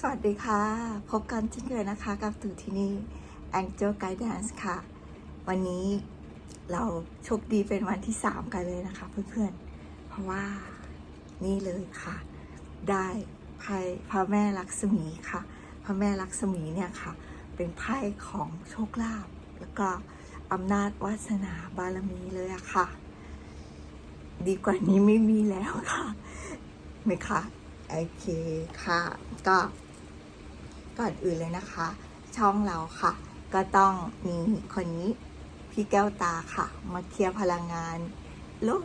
สวัสดีค่ะ พบกันเช่นเคยนะคะ กับตู่ที่นี่ Angel Guidance ค่ะ วันนี้เราโชคดีเป็นวันที่ 3 กันเลยนะคะ เพื่อนๆ เพราะว่านี่เลยค่ะ ได้ไพ่พระแม่ลักษมีค่ะ พระแม่ลักษมีเนี่ยค่ะ เป็นไพ่ของโชคลาภแล้วก็อำนาจวาสนาบารมีเลยอะค่ะ ดีกว่านี้ไม่มีแล้วค่ะไหมคะโอเคค่ะ ก็ ก่อนอื่นเลยนะคะ ช่องเราค่ะ ก็ต้องมีคนนี้พี่แก้วตาค่ะ มาเคลียร์พลังงานโลก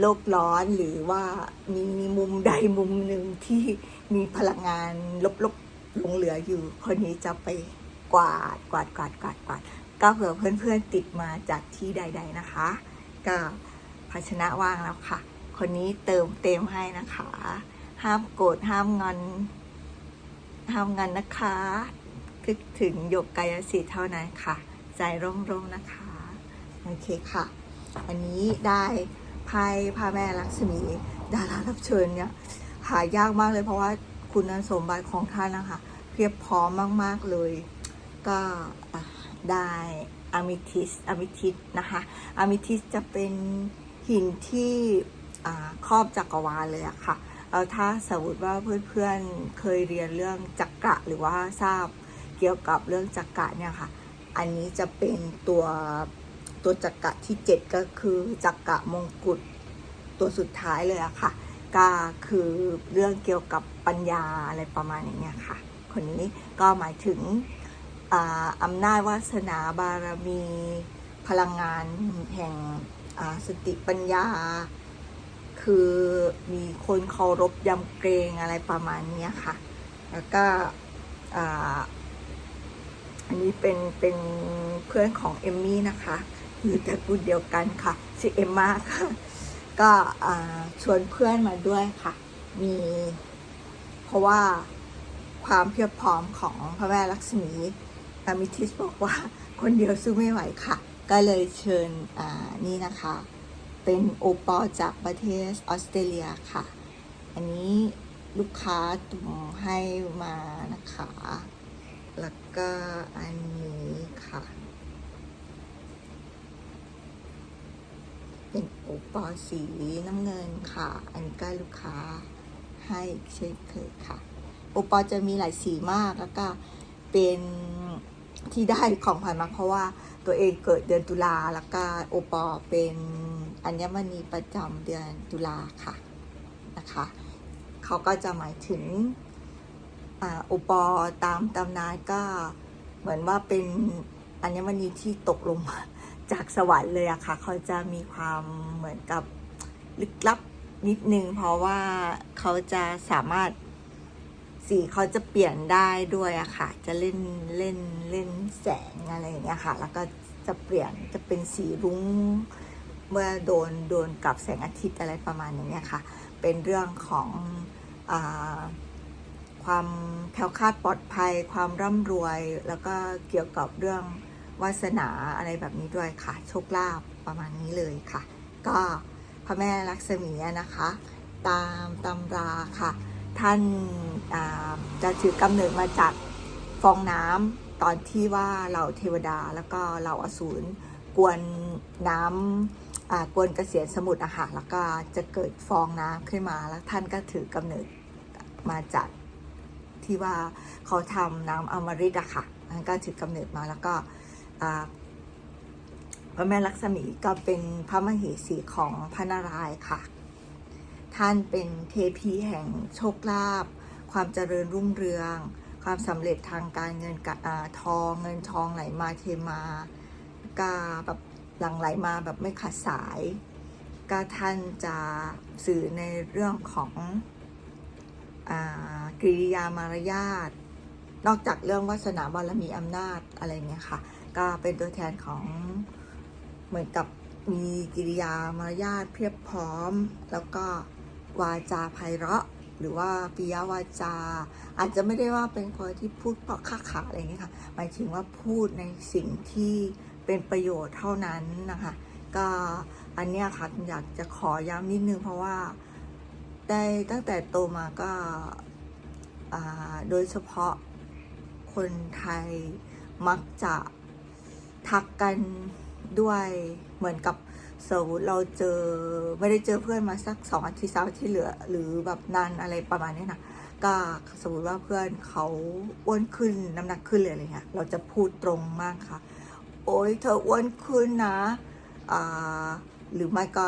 โลกร้อนหรือว่ามีมุมใดมุมหนึ่งที่มีพลังงานลบๆหลงเหลืออยู่ คนนี้จะไปกวาดกวาดกวาดกวาดกวาดก็เผื่อเพื่อนๆติดมาจากที่ใด ๆนะคะ ก็ภาชนะว่างแล้วค่ะ คนนี้เติมเต็มให้นะคะ ห้ามโกรธห้ามงอน ห้ามงอนนะคะคิดถึงยกกายสิทธิ์เท่านั้นค่ะ ใจร่มๆนะคะ โอเคค่ะ อันนี้ได้ไพ่พระแม่ลักษมีดารารับเชิญเนี่ยหายากมากเลยเพราะว่าคุณสมบัติของท่านนะคะเพียบพร้อมมาก ๆ เลย ก็ได้อะมิทิสอะมิทิสนะคะอะมิทิสจะเป็นหินที่ครอบจักรวาลเลยอะค่ะ แล้วถ้าสมมติว่าเพื่อนๆเคยเรียนเรื่องจักระหรือว่าทราบเกี่ยวกับเรื่องจักระเนี่ยค่ะ อันนี้จะเป็นตัวตัวจักระที่ 7 ก็คือจักระมงกุฎตัวสุดท้ายเลยอะค่ะ ก็คือเรื่องเกี่ยวกับปัญญาอะไรประมาณอย่างเงี้ยค่ะ คนนี้ก็หมายถึงอำนาจวาสนาบารมีพลังงานแห่งสติปัญญา คือมีคนเคารพยำเกรงอะไรประมาณนี้ค่ะ แล้วก็อ,อันนี้เป็นเป็นเพื่อนของเอมมี่นะคะอยู่แต่กุดเดียวกันค่ะชื่อเอมมาค่ะ ก็ชวนเพื่อนมาด้วยค่ะ มีเพราะว่าความเพียบพร้อมของพระแม่ลักษมีอามิทิสบอกว่าคนเดียวสู้ไม่ไหวค่ะ ก็เลยเชิญนี่นะคะ เป็นโอปอลจากประเทศออสเตรเลียค่ะ อันนี้ลูกค้าตุ่มให้มานะคะ แล้วก็อันนี้ค่ะ เป็นโอปอลสีน้ำเงินค่ะ อันนี้ก็ลูกค้าให้เช่นเคยค่ะ โอปอลจะมีหลายสีมากแล้วก็เป็นที่ได้ของผ่านมาเพราะว่าตัวเองเกิดเดือนตุลาแล้วก็โอปอลเป็น อัญมณีประจำเดือนตุลาค่ะนะคะเขาก็จะหมายถึงอ่าโอปอตามตำนานก็เหมือนว่าเป็นอัญมณีที่ตกลงมาจากสวรรค์เลยอะค่ะ เขาจะมีความเหมือนกับลึกลับนิดนึง เพราะว่าเขาจะสามารถสีเขาจะเปลี่ยนได้ด้วยอะค่ะ จะเล่นเล่นเล่นแสงอะไรอย่างเงี้ยค่ะ แล้วก็จะเปลี่ยนจะเป็นสีรุ้ง เมื่อโดนโดนกับแสงอาทิตย์อะไรประมาณอย่างเงี้ยค่ะ เป็นเรื่องของอความแคล้วคลาดปลอดภัย ความร่ำรวย แล้วก็เกี่ยวกับเรื่องวาสนาอะไรแบบนี้ด้วยค่ะ โชคลาภประมาณนี้เลยค่ะ ก็พระแม่ลักษมีนะคะ ตามตำราค่ะ ท่านาจะถือกำเนิดมาจากฟองน้ำตอนที่ว่าเราเทวดาแล้วก็เราอสูรกวนน้ำ กวนเกษียณสมุทรอะค่ะแล้วก็จะเกิดฟองน้ำขึ้นมาแล้วท่านก็ถือกำเนิดมาจากที่ว่าเขาทำน้ำอมฤตอะค่ะท่านก็ถือกำเนิดมาแล้วก็พระแม่ลักษมีก็เป็นพระมเหสีของพระนารายณ์ค่ะ ท่านเป็นเทพีแห่งโชคลาภความเจริญรุ่งเรือง ความสำเร็จทางการเงินกับทองเงินทองไหลมาเทมาก็แบบ หลั่งไหลมาแบบไม่ขาดสายก็ท่านจะสื่อในเรื่องของอากริยามารยาท นอกจากเรื่องวาสนาบารมีอำนาจอะไรเงี้ยค่ะ ก็เป็นตัวแทนของเหมือนกับมีกิริยามารยาทเพียบพร้อม แล้วก็วาจาไพเราะ หรือว่าปิยวาจา อาจจะไม่ได้ว่าเป็นคนที่พูดเพราะค้าขาอะไรเงี้ยค่ะหมายถึงว่าพูดในสิ่งที่ เป็นประโยชน์เท่านั้นนะคะ ก็อันเนี้ยค่ะอยากจะขอย้ำนิดนึงเพราะว่าได้ตั้งแต่โตมาก็าโดยเฉพาะคนไทยมักจะทักกันด้วยเหมือนกับสมมติเราเจอไม่ได้เจอเพื่อนมาสักสองอาทิตย์สามอาทิตย์เหลือ หรือแบบนานอะไรประมาณนี้นะก็สมมติว่าเพื่อนเขาอ้วนขึ้นน้ำหนักขึ้นเลยอะไรเงี้ยเราจะพูดตรงมากค่ะ โอ๊ยเธออ้วนขึ้นนะหรือไม่ก็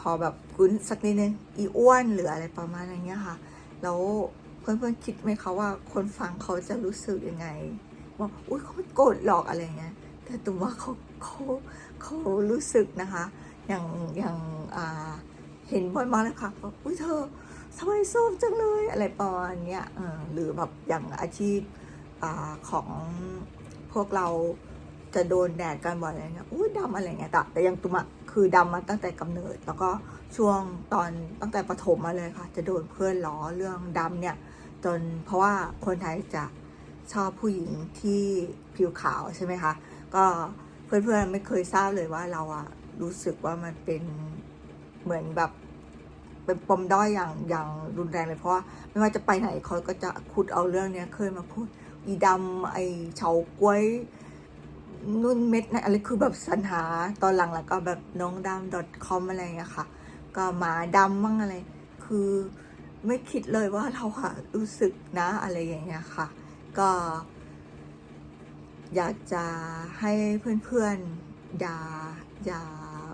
พอแบบกุ้นสักนิดนึงอีอ้วนหรืออะไรประมาณอย่างเงี้ยค่ะ แล้วเพื่อนๆคิดไหมคะว่าคนฟังเขาจะรู้สึกยังไงว่าอุ้ยเขาไม่โกรธหรอกอะไรเงี้ยแต่ตัวว่าเขาเขาเขารู้สึกนะคะ อย่างอย่างอ่าเห็นบ่อยมากเลยค่ะว่าอุ้ยเธอทำไมส้มจังเลยอะไรประมาณเนี้ยหรือแบบอย่างอาชีพอของพวกเรา จะโดนแดดกันบ่อยอะไรเงี้ยอุ้ยดำอะไรเงี้ยแต่แต่ยังตุมอะคือดำมาตั้งแต่กำเนิด แล้วก็ช่วงตอนตั้งแต่ประถมมาเลยค่ะ จะโดนเพื่อนล้อเรื่องดำเนี่ย จนเพราะว่าคนไทยจะชอบผู้หญิงที่ผิวขาวใช่ไหมคะ ก็เพื่อนๆไม่เคยทราบเลยว่าเราอะรู้สึกว่ามันเป็นเหมือนแบบเป็นปมด้อยอย่างอย่างรุนแรงเลยเพราะว่าไม่ว่าจะไปไหนเขาก็จะขุดเอาเรื่องเนี้ยเคยมาพูด อีดำไอเฉากล้วย นุ่นเม็ดนะอะไรคือแบบสรรหาตอนหลังแล้วก็แบบน้องดำ .com อะไรอย่างเงี้ยค่ะ ก็หมาดำมั่งอะไร คือไม่คิดเลยว่าเราอะรู้สึกนะอะไรอย่างเงี้ยค่ะ ก็ อยากจะให้เพื่อนๆอย่าอย่า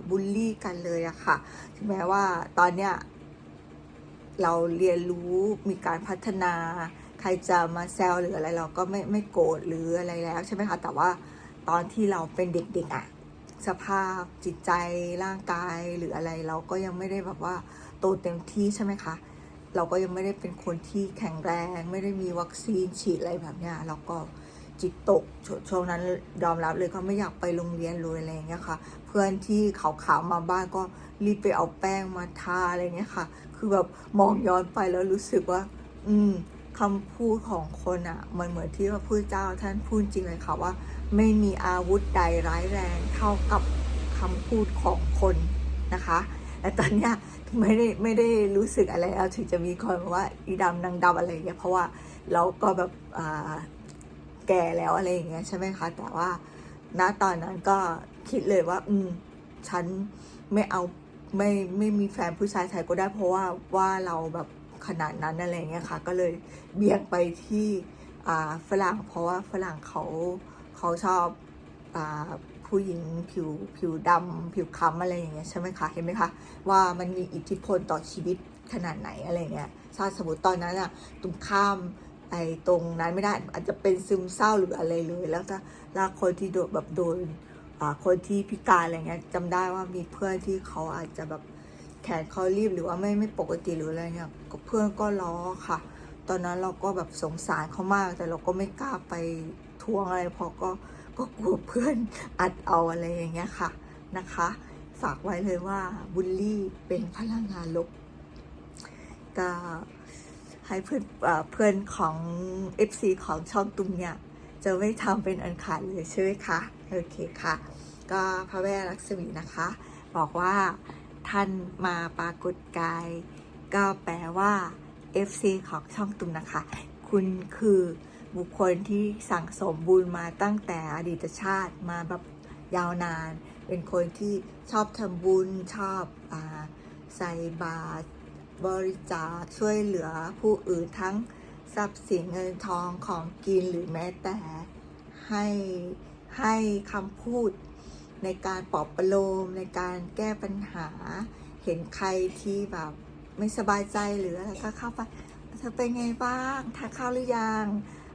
บูลลี่กันเลยอะค่ะ ถึงแม้ว่าตอนเนี้ยเราเรียนรู้มีการพัฒนา ใครจะมาแซวหรืออะไรเราก็ไม่ไม่โกรธหรืออะไรแล้วใช่ไหมคะ แต่ว่า ตอนที่เราเป็นเด็กๆอะสภาพจิตใจร่างกายหรืออะไรเราก็ยังไม่ได้แบบว่าโตเต็มที่ใช่ไหมคะเราก็ยังไม่ได้เป็นคนที่แข็งแรง ไม่ได้มีวัคซีนฉีดอะไรแบบเนี้ยเราก็จิตตกชช่วงนั้นยอมรับเลยก็ไม่อยากไปโรงเรียนเลยอะไรอย่างเงี้ยค่ะ เพื่อนที่ขาวๆมาบ้านก็รีบไปเอาแป้งมาทาอะไรเงี้ยค่ะ คือแบบมองย้อนไปแล้วรู้สึกว่า อืม คำพูดของคนอะ่ะมันเหมือนที่พระพุทธเจ้าท่านพูดจริงเลยค่ะว่า ไม่มีอาวุธใดร้ายแรงเท่ากับคำพูดของคนนะคะแต่ตอนเนี้ยไม่ได้ไม่ได้รู้สึกอะไรแล้วถึงจะมีคนบอกว่าอีดำนางดำอะไรอย่างเงี้ยเพราะว่าเราก็แบบอ่าแก่แล้วอะไรอย่างเงี้ยใช่ไหมคะ แต่ว่าณตอนนั้นก็คิดเลยว่า อืม ฉันไม่เอาไม่ไม่มีแฟนผู้ชายไทยก็ได้เพราะว่าว่าเราแบบ ขนาดนั้นอะไรเงี้ยค่ะ ก็เลยเบี่ยงไปที่ฝรั่ง เพราะว่าฝรั่งเขาเขาชอบอผู้หญิงผิวผิวดำผิวคล้ำอะไรอย่างเงี้ยใช่ไหมคะเห็นไหมคะว่ามันมีอิทธิพลต่อชีวิตขนาดไหนอะไรเงี้ยถ้าสมมติตอนนั้นอะตุ้มข้ามไอ้ตรงนั้นไม่ได้อาจจะเป็นซึมเศร้าหรืออะไรเลย แล้วถ้าล้วคนที่โดนแบบโดนคนที่พิการอะไรเงี้ยจำได้ว่ามีเพื่อนที่เขาอาจจะแบบ ขนเขารีบหรือว่าไม่ไม่ปกติหรืออะไรเงี้ยเพื่อนก็ล้อค่ะ ตอนนั้นเราก็แบบสงสารเขามาก แต่เราก็ไม่กล้าไปทวงอะไรเพราะก็ก็กลัวเพื่อนอัดเอาอะไรอย่างเงี้ยค่ะนะคะ ฝากไว้เลยว่าบูลลี่เป็นพลังงานลบก็ให้เพื่อนเอ่อเพื่อนของ FC ของช่องตุ้มเนี่ย จะไม่ทำเป็นอันขาดเลยใช่ไหมคะ โอเคค่ะ ก็พระแม่ลักษมีนะคะ บอกว่า ท่านมาปรากฏกาย ก็แปลว่า FC ของช่องตุมนะคะ คุณคือบุคคลที่สั่งสมบุญมาตั้งแต่อดีตชาติมาแบบยาวนาน เป็นคนที่ชอบทำบุญชอบอใส่บาตรบริจาคช่วยเหลือผู้อื่นทั้งทรัพย์สินเงินทองของกินหรือแม้แต่ให้ให้คำพูด ในการปลอบประโลมในการแก้ปัญหา เห็นใครที่แบบไม่สบายใจหรืออะไรก็เข้าไปเธอเป็นไงบ้างทานข้าวหรือยัง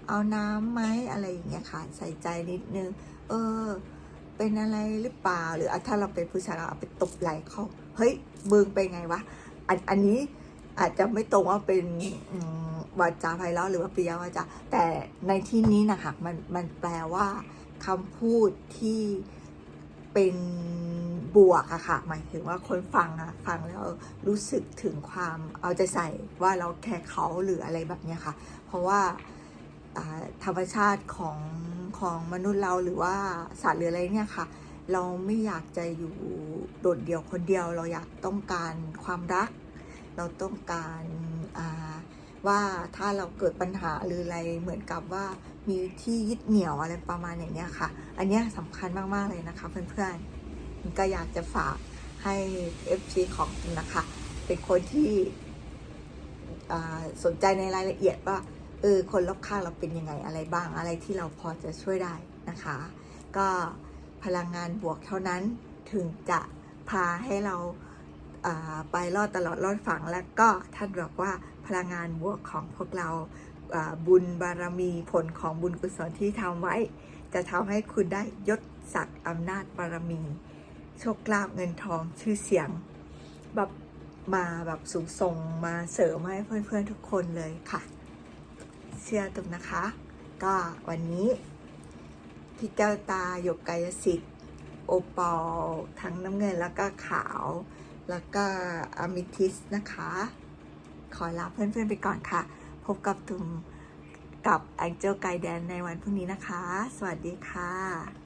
เอาน้ำไหมอะไรอย่างเงี้ยค่ะ ใส่ใจนิดนึง เออ เป็นอะไรหรือเปล่า หรือถ้าเราเป็นผู้ชายเราเอาไปตบไหล่เขาเฮ้ยมึงเป็นไงวะอันอันนี้อาจจะไม่ตรงว่าเป็นวาจาไพเราะหรือว่าปิยวาจาแต่ในที่นี้นะคะมันมันแปลว่าคำพูดที่ เป็นบวกอะค่ะ หมายถึงว่าคนฟังอะฟังแล้วรู้สึกถึงความเอาใจใส่ว่าเราแคร์เขาหรืออะไรแบบเนี้ยค่ะ เพราะว่าธรรมชาติของของมนุษย์เราหรือว่าสัตว์หรืออะไรเนี่ยค่ะ เราไม่อยากจะอยู่โดดเดี่ยวคนเดียว เราอยากต้องการความรัก เราต้องการว่าถ้าเราเกิดปัญหาหรืออะไรเหมือนกับว่า มีที่ยึดเหนี่ยวอะไรประมาณอย่างเนี้ยค่ะ อันเนี้ยสำคัญมากๆเลยนะคะเพื่อนๆก็อยากจะฝากให้ FC ของคุณนะคะ เป็นคนที่สนใจในรายละเอียดว่าเออคนรอบข้างเราเป็นยังไงอะไรบ้างอะไรที่เราพอจะช่วยได้นะคะ ก็พลังงานบวกเท่านั้นถึงจะพาให้เราไปรอดตลอดรอดฝั่งแล้วก็ท่านบอกว่าพลังงานบวกของพวกเรา บุญบารมีผลของบุญกุศลที่ทำไว้ จะทำให้คุณได้ยศศักดิ์อำนาจบารมี โชคลาภเงินทองชื่อเสียง แบบมาแบบสูงส่งมาเสริมให้เพื่อนๆทุกคนเลยค่ะ เชื่อตุมนะคะ ก็วันนี้พี่แก้วตาหยกกายสิทธิ์ โอปอลทั้งน้ำเงินแล้วก็ขาว แล้วก็อมิทิสนะคะ ขอลาเพื่อนๆไปก่อนค่ะ พบกับตุมกับ Angel Guidance ในวันพรุ่งนี้นะคะ สวัสดีค่ะ